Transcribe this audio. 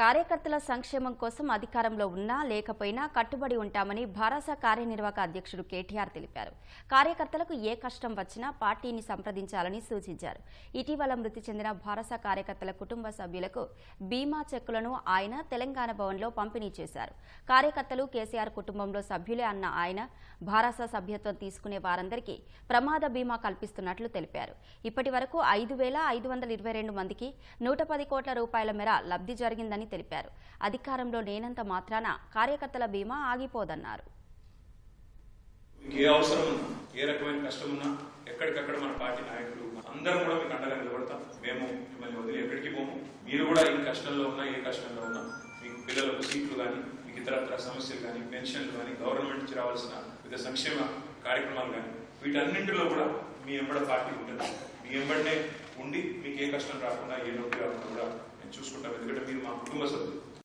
కార్యకర్తల సంక్షేమం కోసం అధికారంలో ఉన్నా లేకపోయినా కట్టుబడి ఉంటామని భారస కార్యనిర్వాహక అధ్యక్షుడు కేటీఆర్ తెలిపారు. కార్యకర్తలకు ఏ కష్టం వచ్చినా పార్టీని సంప్రదించాలని సూచించారు. ఇటీవల మృతి చెందిన భారస కార్యకర్తల కుటుంబ సభ్యులకు బీమా చెక్కులను ఆయన తెలంగాణ భవన్లో పంపిణీ చేశారు. కార్యకర్తలు కేసీఆర్ కుటుంబంలో సభ్యులే అన్న ఆయన భారస సభ్యత్వం తీసుకునే వారందరికీ ప్రమాద బీమా కల్పిస్తున్నట్లు తెలిపారు. ఇప్పటి వరకు ఐదు వేల ఐదు వందల ఇరవై రెండు మందికి నూట పది కోట్ల రూపాయల మేర లబ్ధి జరిగిందని తెలిపారు. అధికారంలో లేనంత మాత్రాన కార్యకర్తల బీమా ఆగిపోదన్నారు. ఏ అవసరం ఏ రకమైన కష్టం ఉన్నా ఎక్కడికక్కడ మన పార్టీ నాయకులు అందరం కూడా మీకు అండగా నిలబడతాం. మేము మిమ్మల్ని వదిలి ఎక్కడికి పోము. మీరు కూడా ఈ కష్టంలో ఉన్నా ఏ కష్టంలో ఉన్నా మీకు పిల్లలకు సీట్లు కానీ మీకు ఇతరత్ర సమస్యలు కానీ పెన్షన్లు కానీ గవర్నమెంట్ నుంచి రావాల్సిన వివిధ సంక్షేమ కార్యక్రమాలు కానీ వీటన్నింటిలో కూడా మీ ఎంబడ పార్టీ ఉంటుంది. మీ ఎంబడినే ఉండి మీకు ఏ కష్టం రాకుండా ఏ నొప్పి రాకుండా కూడా Cum o